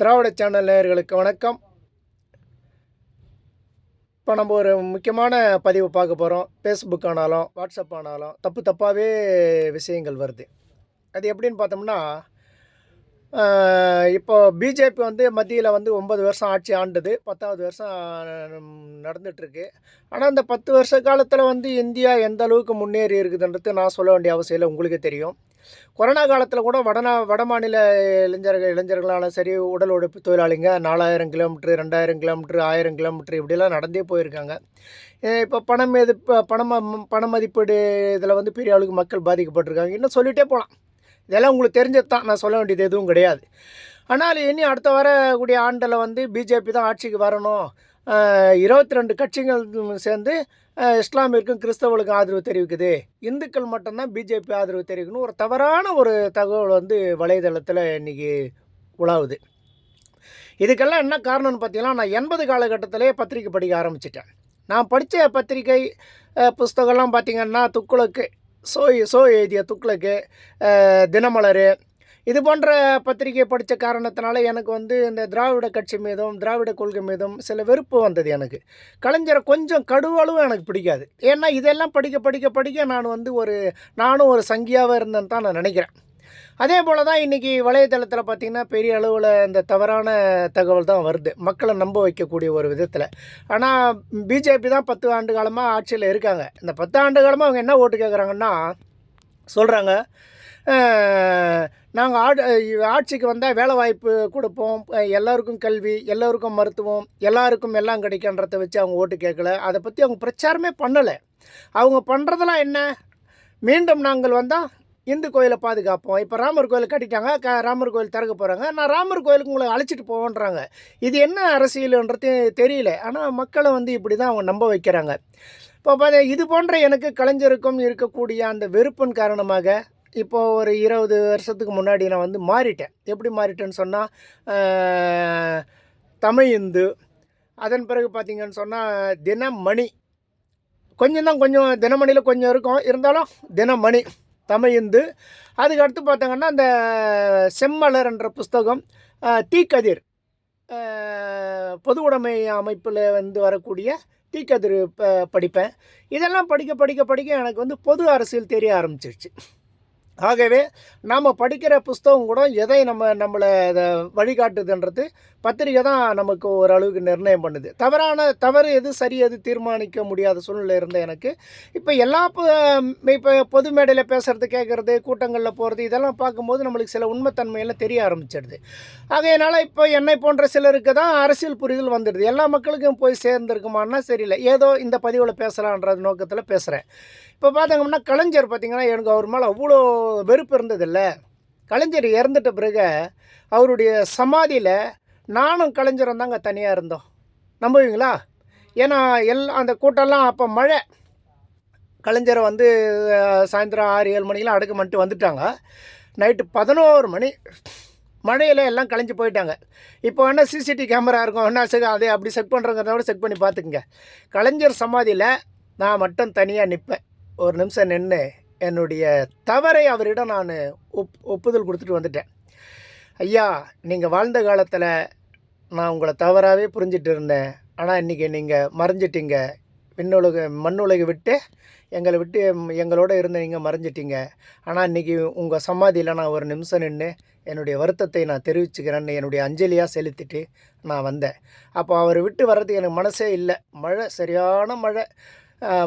திராவிட channel நேயர்களுக்கு வணக்கம். இப்போ நம்ம ஒரு முக்கியமான பதிவு பார்க்க போகிறோம் ஃபேஸ்புக் ஆனாலும் வாட்ஸ்அப் ஆனாலும் தப்பு தப்பாகவே விஷயங்கள் வருது. அது எப்படின்னு பார்த்தோம்னா இப்போ பிஜேபி வந்து மத்தியில் வந்து ஒன்பது வருஷம் ஆட்சி ஆண்டது. பத்தாவது வருஷம் நடந்துகிட்ருக்கு ஆனால் இந்த பத்து வருஷ காலத்தில் வந்து இந்தியா எந்த அளவுக்கு முன்னேறி இருக்குதுன்றது நான் சொல்ல வேண்டிய அவசியம் இல்லை. உங்களுக்கே தெரியும். கொரோனா காலத்தில் கூட வடநா வட மாநில இளைஞர்கள் இளைஞர்களாலும் சரி உடல் உழைப்பு தொழிலாளிங்க நாலாயிரம் கிலோமீட்ரு ரெண்டாயிரம் கிலோமீட்ரு ஆயிரம் கிலோமீட்ரு இப்படிலாம் நடந்தே போயிருக்காங்க. இப்போ பணம் எது பணம் பண மதிப்பீடு இதில் வந்து பெரிய அளவுக்கு மக்கள் பாதிக்கப்பட்டிருக்காங்க. இன்னும் சொல்லிகிட்டே போகலாம் இதெல்லாம் உங்களுக்கு தெரிஞ்சது தான் நான் சொல்ல வேண்டியது எதுவும் கிடையாது. ஆனால் இனி அடுத்த வரக்கூடிய ஆண்டில் வந்து பிஜேபி தான் ஆட்சிக்கு வரணும். இருபத்தி ரெண்டு கட்சிகள் சேர்ந்து இஸ்லாமிற்கும் கிறிஸ்தவர்களுக்கும் ஆதரவு தெரிவிக்குது. இந்துக்கள் மட்டும்தான் பிஜேபி ஆதரவு தெரிவிக்கணும். ஒரு தவறான ஒரு தகவல் வந்து வலைதளத்தில் இன்றைக்கி உலாவுது. இதுக்கெல்லாம் என்ன காரணம்னு பார்த்தீங்கன்னா நான் எண்பது காலகட்டத்திலே பத்திரிக்கை படிக்க ஆரம்பிச்சிட்டேன். நான் படித்த பத்திரிக்கை புஸ்தகம்லாம் பார்த்திங்கன்னா துக்குளக்கு சோய் சோ எழுதிய துக்குளக்கு தினமலர் இது போன்ற பத்திரிகை படித்த காரணத்தினால எனக்கு வந்து இந்த திராவிட கட்சி மீதும் திராவிட கொள்கை மீதும் சில வெறுப்பு வந்தது எனக்கு. கலைஞரை கொஞ்சம் கடுவளவும் எனக்கு பிடிக்காது. ஏன்னா இதெல்லாம் படிக்க படிக்க படிக்க நான் வந்து ஒரு நானும் ஒரு சங்கியாக இருந்தேன்னு தான் நான் நினைக்கிறேன். அதே போல் தான் இன்றைக்கி வலைத்தளத்தில் பார்த்திங்கன்னா பெரிய அளவில் இந்த தவறான தகவல் தான் வருது. மக்களை நம்ப வைக்கக்கூடிய ஒரு விதத்தில். ஆனால் பிஜேபி தான் பத்து ஆண்டு காலமாக ஆட்சியில் இருக்காங்க. இந்த பத்து ஆண்டு காலமாக அவங்க என்ன ஓட்டு கேட்குறாங்கன்னா சொல்கிறாங்க நாங்கள் ஆடு ஆட்சிக்கு வந்தால் வேலை வாய்ப்பு கொடுப்போம். எல்லாருக்கும் கல்வி எல்லோருக்கும் மருத்துவம் எல்லாருக்கும் எல்லாம் கிடைக்கின்றத வச்சு அவங்க ஓட்டு கேட்கல. அதை பற்றி அவங்க பிரச்சாரமே பண்ணலை. அவங்க பண்ணுறதெல்லாம் என்ன? மீண்டும் நாங்கள் வந்தால் இந்து கோயிலை பாதுகாப்போம். இப்போ ராமர் கோயில் கட்டிட்டாங்க. க ராமர் கோயில் திறக்க போகிறாங்க நான் ராமர் கோயிலுக்கு உங்களை அழைச்சிட்டு போவோன்றாங்க. இது என்ன அரசியல்ன்றது தெரியல. ஆனால் மக்களை வந்து இப்படி தான் அவங்க நம்ப வைக்கிறாங்க. இப்போ பார்த்தா இது போன்ற எனக்கு கலைஞருக்கும் இருக்கக்கூடிய அந்த வெறுப்பின் காரணமாக இப்போது ஒரு இருபது வருஷத்துக்கு முன்னாடி நான் வந்து மாறிட்டேன். எப்படி மாறிட்டேன்னு சொன்னால் தமிழ் இந்து அதன் பிறகு பார்த்திங்கன்னு சொன்னால் தினமணி. கொஞ்சம் தான் கொஞ்சம் தினமணியில் கொஞ்சம் இருக்கும். இருந்தாலும் தினமணி தமிழ் இந்து. அதுக்கு அடுத்து பார்த்தாங்கன்னா அந்த செம்மலர் என்ற புஸ்தகம் தீக்கதிர் பொது உடைமை அமைப்பில் வந்து வரக்கூடிய தீக்கதிர் ப படிப்பேன். இதெல்லாம் படிக்க படிக்க படிக்க எனக்கு வந்து பொது அரசியல் தெரிய ஆரம்பிச்சிருச்சு. ஆகவே நாம் படிக்கிற புஸ்தகம் கூட எதை நம்ம நம்மளை அதை வழிகாட்டுதுன்றது பத்திரிக்கை தான் நமக்கு ஓரளவுக்கு நிர்ணயம் பண்ணுது. தவறான தவறு எது சரி எது தீர்மானிக்க முடியாத சூழ்நிலை இருந்த எனக்கு இப்போ எல்லா இப்போ பொது மேடையில் பேசுகிறது கேட்குறது கூட்டங்களில் போகிறது இதெல்லாம் பார்க்கும்போது நம்மளுக்கு சில உண்மைத்தன்மையெல்லாம் தெரிய ஆரம்பிச்சிடுது. ஆகையினால இப்போ என்னை போன்ற சிலருக்கு தான் அரசியல் புரிதல் வந்துடுது. எல்லா மக்களுக்கும் போய் சேர்ந்துருக்குமான்னா சரியில்லை. ஏதோ இந்த பதிவில் பேசலான்ற நோக்கத்தில் பேசுகிறேன் இப்போ பார்த்தோம்னா கலைஞர் பார்த்திங்கன்னா எனக்கு அவர் மேலே அவ்வளோ வெறுப்பு இருந்ததில்ல. கலைஞர் இறந்துட்ட பிறகு அவருடைய சமாதியில் நானும் கலைஞரும் தாங்க தனியாக இருந்தோம். நம்புவீங்களா? ஏன்னா எல்லாம் அந்த கூட்டம்லாம் அப்போ மழை. கலைஞரை வந்து சாயந்தரம் ஆறு ஏழு மணிக்கெலாம் அடுக்க மட்டும் வந்துட்டாங்க. நைட்டு பதினோரு மணி மழையில் எல்லாம் கலைஞ்சு போயிட்டாங்க. இப்போ என்ன சிசிடிவி கேமரா இருக்கும் என்ன செக் அதே அப்படி செக் பண்ணுறங்கிறத விட செக் பண்ணி பார்த்துக்குங்க. கலைஞர் சமாதியில் நான் மட்டும் தனியாக நிற்பேன் ஒரு நிமிஷம் நின்று என்னுடைய தவறை அவரிடம் நான் ஒப் ஒப்புதல் கொடுத்துட்டு வந்துட்டேன். ஐயா நீங்கள் வாழ்ந்த காலத்தில் நான் உங்களை தவறாகவே புரிஞ்சிட்டு இருந்தேன். ஆனால் இன்றைக்கி நீங்கள் மறைஞ்சிட்டீங்க. விண்ணுலக மண்ணுலகை விட்டு எங்களை விட்டு எங்களோட இருந்த நீங்கள் மறைஞ்சிட்டீங்க. ஆனால் இன்றைக்கி உங்கள் சமாதியில் நான் ஒரு நிமிஷம் நின்று என்னுடைய வருத்தத்தை நான் தெரிவிச்சுக்கிறேன்னு என்னுடைய அஞ்சலியாக செலுத்திட்டு நான் வந்தேன். அப்போ அவர் விட்டு வர்றதுக்கு எனக்கு மனசே இல்லை. மழை சரியான மழை.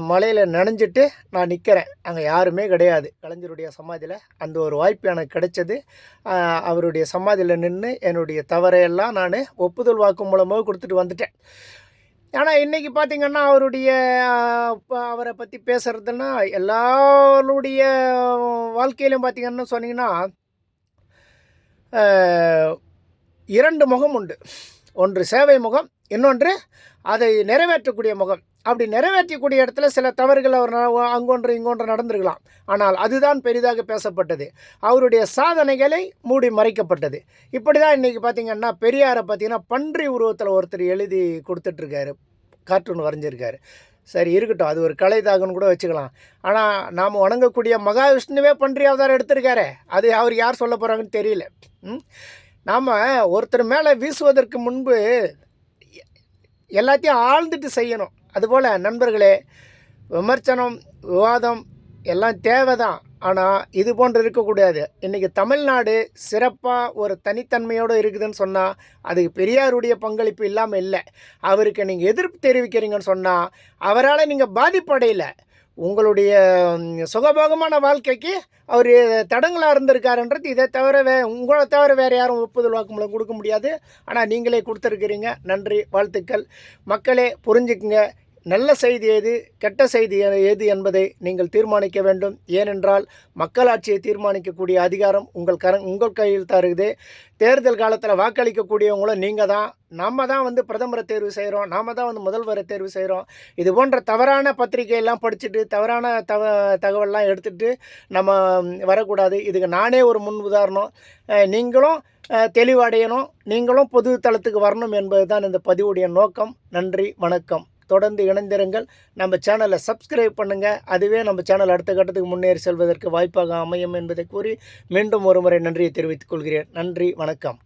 மலையில் நனைஞ்சிட்டு நான் நிற்கிறேன் அங்கே யாருமே கிடையாது. கலைஞருடைய சமாதியில் அந்த ஒரு வாய்ப்பு எனக்கு கிடைச்சது. அவருடைய சமாதியில் நின்று என்னுடைய தவறையெல்லாம் நான் ஒப்புதல் வாக்கு மூலமாக கொடுத்துட்டு வந்துட்டேன். ஆனால் இன்றைக்கி பார்த்திங்கன்னா அவருடைய இப்போ அவரை பற்றி பேசுகிறதுன்னா எல்லாருடைய வாழ்க்கையிலும் பார்த்திங்கன்னா சொன்னீங்கன்னா இரண்டு முகம் உண்டு. ஒன்று சேவை முகம் இன்னொன்று அதை நிறைவேற்றக்கூடிய முகம். அப்படி நிறைவேற்றக்கூடிய இடத்துல சில தவறுகள் அவர் அங்கொன்று இங்கொன்று நடந்திருக்கலாம். ஆனால் அதுதான் பெரிதாக பேசப்பட்டது. அவருடைய சாதனைகளை மூடி மறைக்கப்பட்டது. இப்படி தான் இன்றைக்கி பார்த்திங்கன்னா பெரியாரை பார்த்தீங்கன்னா பன்றி உருவத்தில் ஒருத்தர் எழுதி கொடுத்துட்ருக்காரு. கார்ட்டூன் வரைஞ்சிருக்காரு. சரி இருக்கட்டும். அது ஒரு கலை தாகன்னு கூட வச்சுக்கலாம். ஆனால் நாம் வணங்கக்கூடிய மகாவிஷ்ணுவே பன்றி அவதாரம் எடுத்திருக்காரு. அது அவர் யார் சொல்ல போகிறாங்கன்னு தெரியல. ம்? நாம் ஒருத்தர் மேலே வீசுவதற்கு முன்பு எல்லாத்தையும் ஆழ்ந்துட்டு செய்யணும். அதுபோல் நண்பர்களே விமர்சனம் விவாதம் எல்லாம் தேவை தான் ஆனால் இது போன்று இருக்கக்கூடாது. இன்றைக்கி தமிழ்நாடு சிறப்பாக ஒரு தனித்தன்மையோடு இருக்குதுன்னு சொன்னால் அதுக்கு பெரியாருடைய பங்களிப்பு இல்லாமல் இல்லை. அவருக்கு நீங்கள் எதிர்ப்பு தெரிவிக்கிறீங்கன்னு சொன்னால் அவரால் நீங்கள் பாதிப்படையலை உங்களுடைய சுகபோகமான வாழ்க்கைக்கு அவர் தடங்களாக இருந்திருக்காருன்றது இதை தவிர வே உங்களை தவிர வேறு யாரும் ஒப்புதல் வாக்குமூலம் கொடுக்க முடியாது. ஆனால் நீங்களே கொடுத்துருக்கிறீங்க. நன்றி வாழ்த்துக்கள். மக்களே புரிஞ்சுக்குங்க. நல்ல செய்தி எது கெட்ட செய்தி எது என்பதை நீங்கள் தீர்மானிக்க வேண்டும். ஏனென்றால் மக்களாட்சியை தீர்மானிக்கக்கூடிய அதிகாரம் உங்கள் கர உங்கள் கையில் தான் இருக்குது. தேர்தல் காலத்தில் வாக்களிக்கக்கூடியவங்களும் நீங்கள் தான். நம்ம தான் வந்து பிரதமரை தேர்வு செய்கிறோம் நாம தான் வந்து முதல்வரை தேர்வு செய்கிறோம் இது போன்ற தவறான பத்திரிகையெல்லாம் படிச்சுட்டு தவறான தவ தகவல்லாம் எடுத்துகிட்டு நம்ம வரக்கூடாது. இதுக்கு நானே ஒரு முன் உதாரணம். நீங்களும் தெளிவடையணும். நீங்களும் பொது தளத்துக்கு வரணும் என்பது தான் இந்த பதிவுடைய நோக்கம். நன்றி வணக்கம். தொடர்ந்து இணைந்திருங்கள். நம்ம சேனலை சப்ஸ்கிரைப் பண்ணுங்கள் அதுவே நம்ம சேனல் அடுத்த கட்டத்துக்கு முன்னேறி செல்வதற்கு வாய்ப்பாக அமையும் என்பதை கூறி மீண்டும் ஒருமுறை நன்றியை தெரிவித்துக் கொள்கிறேன். நன்றி வணக்கம்.